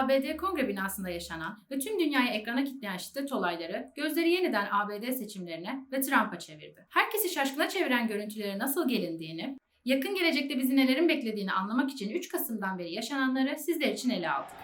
ABD Kongre binasında yaşanan ve tüm dünyayı ekrana kitleyen şiddet olayları gözleri yeniden ABD seçimlerine ve Trump'a çevirdi. Herkesi şaşkına çeviren görüntülere nasıl gelindiğini, yakın gelecekte bizi nelerin beklediğini anlamak için 3 Kasım'dan beri yaşananları sizler için ele aldık.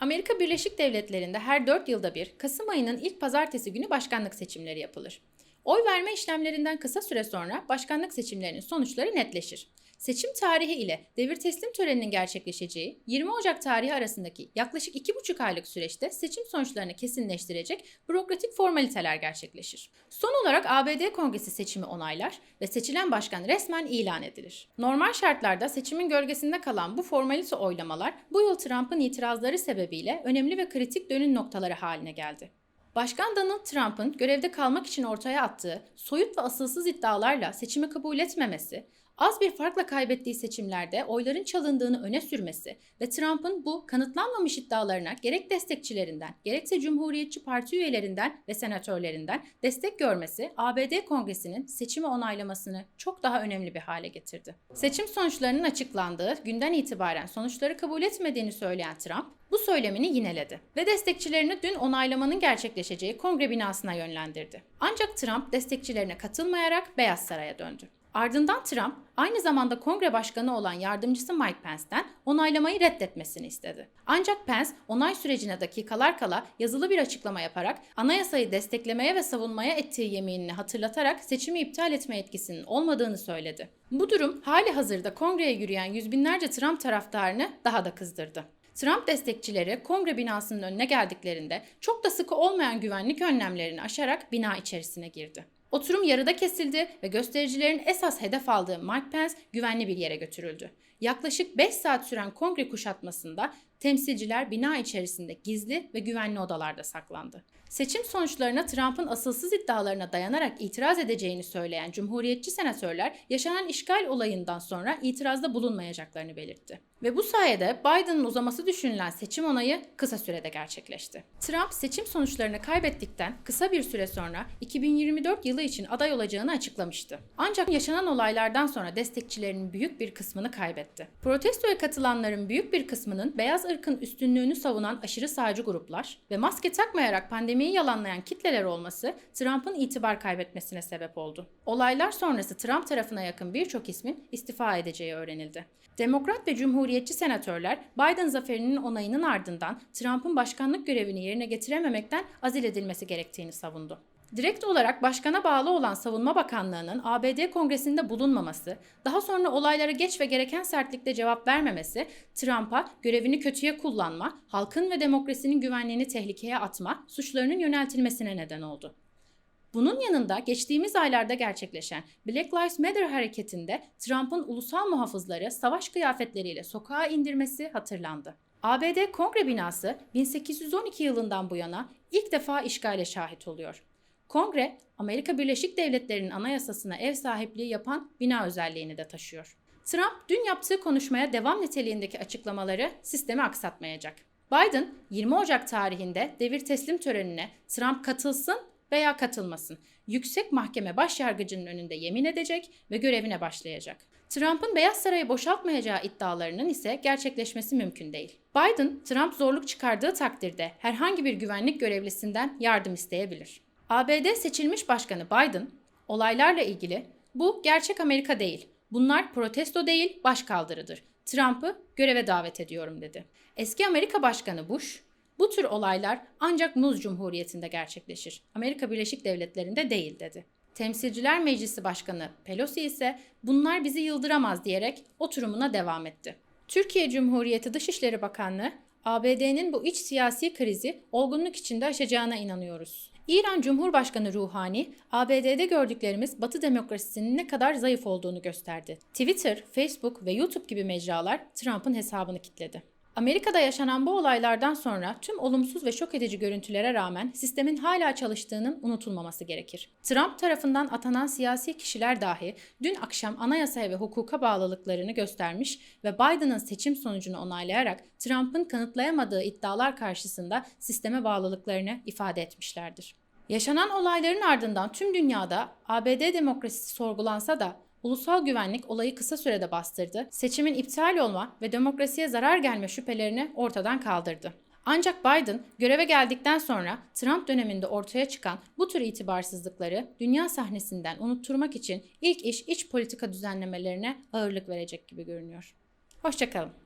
Amerika Birleşik Devletleri'nde her 4 yılda bir Kasım ayının ilk pazartesi günü başkanlık seçimleri yapılır. Oy verme işlemlerinden kısa süre sonra başkanlık seçimlerinin sonuçları netleşir. Seçim tarihi ile devir teslim töreninin gerçekleşeceği 20 Ocak tarihi arasındaki yaklaşık 2,5 aylık süreçte seçim sonuçlarını kesinleştirecek bürokratik formaliteler gerçekleşir. Son olarak ABD Kongresi seçimi onaylar ve seçilen başkan resmen ilan edilir. Normal şartlarda seçimin gölgesinde kalan bu formalite oylamalar bu yıl Trump'ın itirazları sebebiyle önemli ve kritik dönüm noktaları haline geldi. Başkan Donald Trump'ın görevde kalmak için ortaya attığı soyut ve asılsız iddialarla seçimi kabul etmemesi, az bir farkla kaybettiği seçimlerde oyların çalındığını öne sürmesi ve Trump'ın bu kanıtlanmamış iddialarına gerek destekçilerinden, gerekse Cumhuriyetçi Parti üyelerinden ve senatörlerinden destek görmesi ABD Kongresi'nin seçimi onaylamasını çok daha önemli bir hale getirdi. Seçim sonuçlarının açıklandığı günden itibaren sonuçları kabul etmediğini söyleyen Trump, bu söylemini yineledi ve destekçilerini dün onaylamanın gerçekleşeceği kongre binasına yönlendirdi. Ancak Trump destekçilerine katılmayarak Beyaz Saray'a döndü. Ardından Trump aynı zamanda kongre başkanı olan yardımcısı Mike Pence'den onaylamayı reddetmesini istedi. Ancak Pence onay sürecine dakikalar kala yazılı bir açıklama yaparak anayasayı desteklemeye ve savunmaya ettiği yeminini hatırlatarak seçimi iptal etme etkisinin olmadığını söyledi. Bu durum hali hazırda kongreye yürüyen yüz binlerce Trump taraftarını daha da kızdırdı. Trump destekçileri kongre binasının önüne geldiklerinde çok da sıkı olmayan güvenlik önlemlerini aşarak bina içerisine girdi. Oturum yarıda kesildi ve göstericilerin esas hedef aldığı Mike Pence güvenli bir yere götürüldü. Yaklaşık 5 saat süren kongre kuşatmasında temsilciler bina içerisinde gizli ve güvenli odalarda saklandı. Seçim sonuçlarına Trump'ın asılsız iddialarına dayanarak itiraz edeceğini söyleyen Cumhuriyetçi senatörler yaşanan işgal olayından sonra itirazda bulunmayacaklarını belirtti. Ve bu sayede Biden'ın uzaması düşünülen seçim onayı kısa sürede gerçekleşti. Trump seçim sonuçlarını kaybettikten kısa bir süre sonra 2024 yılı için aday olacağını açıklamıştı. Ancak yaşanan olaylardan sonra destekçilerinin büyük bir kısmını kaybetti. Protestoya katılanların büyük bir kısmının beyaz ırkın üstünlüğünü savunan aşırı sağcı gruplar ve maske takmayarak pandemiyi yalanlayan kitleler olması Trump'ın itibar kaybetmesine sebep oldu. Olaylar sonrası Trump tarafına yakın birçok ismin istifa edeceği öğrenildi. Demokrat ve Cumhuriyetçi senatörler Biden zaferinin onayının ardından Trump'ın başkanlık görevini yerine getirememekten azil edilmesi gerektiğini savundu. Direkt olarak başkana bağlı olan Savunma Bakanlığı'nın ABD Kongresi'nde bulunmaması, daha sonra olaylara geç ve gereken sertlikte cevap vermemesi, Trump'a görevini kötüye kullanma, halkın ve demokrasinin güvenliğini tehlikeye atma, suçlarının yöneltilmesine neden oldu. Bunun yanında geçtiğimiz aylarda gerçekleşen Black Lives Matter hareketinde Trump'ın ulusal muhafızları savaş kıyafetleriyle sokağa indirmesi hatırlandı. ABD Kongre binası 1812 yılından bu yana ilk defa işgale şahit oluyor. Kongre, Amerika Birleşik Devletleri'nin anayasasına ev sahipliği yapan bina özelliğini de taşıyor. Trump dün yaptığı konuşmaya devam niteliğindeki açıklamaları sistemi aksatmayacak. Biden 20 Ocak tarihinde devir teslim törenine Trump katılsın veya katılmasın. Yüksek Mahkeme Başyargıcının önünde yemin edecek ve görevine başlayacak. Trump'ın Beyaz Sarayı boşaltmayacağı iddialarının ise gerçekleşmesi mümkün değil. Biden, Trump zorluk çıkardığı takdirde herhangi bir güvenlik görevlisinden yardım isteyebilir. ABD seçilmiş başkanı Biden, olaylarla ilgili bu gerçek Amerika değil, bunlar protesto değil başkaldırıdır. Trump'ı göreve davet ediyorum dedi. Eski Amerika Başkanı Bush, bu tür olaylar ancak Muz Cumhuriyeti'nde gerçekleşir. Amerika Birleşik Devletleri'nde değil dedi. Temsilciler Meclisi Başkanı Pelosi ise bunlar bizi yıldıramaz diyerek oturumuna devam etti. Türkiye Cumhuriyeti Dışişleri Bakanlığı ABD'nin bu iç siyasi krizi olgunluk içinde aşacağına inanıyoruz. İran Cumhurbaşkanı Ruhani, ABD'de gördüklerimiz Batı demokrasisinin ne kadar zayıf olduğunu gösterdi. Twitter, Facebook ve YouTube gibi mecralar Trump'ın hesabını kitledi. Amerika'da yaşanan bu olaylardan sonra tüm olumsuz ve şok edici görüntülere rağmen sistemin hala çalıştığının unutulmaması gerekir. Trump tarafından atanan siyasi kişiler dahi dün akşam anayasaya ve hukuka bağlılıklarını göstermiş ve Biden'ın seçim sonucunu onaylayarak Trump'ın kanıtlayamadığı iddialar karşısında sisteme bağlılıklarını ifade etmişlerdir. Yaşanan olayların ardından tüm dünyada ABD demokrasisi sorgulansa da ulusal güvenlik olayı kısa sürede bastırdı, seçimin iptal olma ve demokrasiye zarar gelme şüphelerini ortadan kaldırdı. Ancak Biden göreve geldikten sonra Trump döneminde ortaya çıkan bu tür itibarsızlıkları dünya sahnesinden unutturmak için ilk iş iç politika düzenlemelerine ağırlık verecek gibi görünüyor. Hoşçakalın.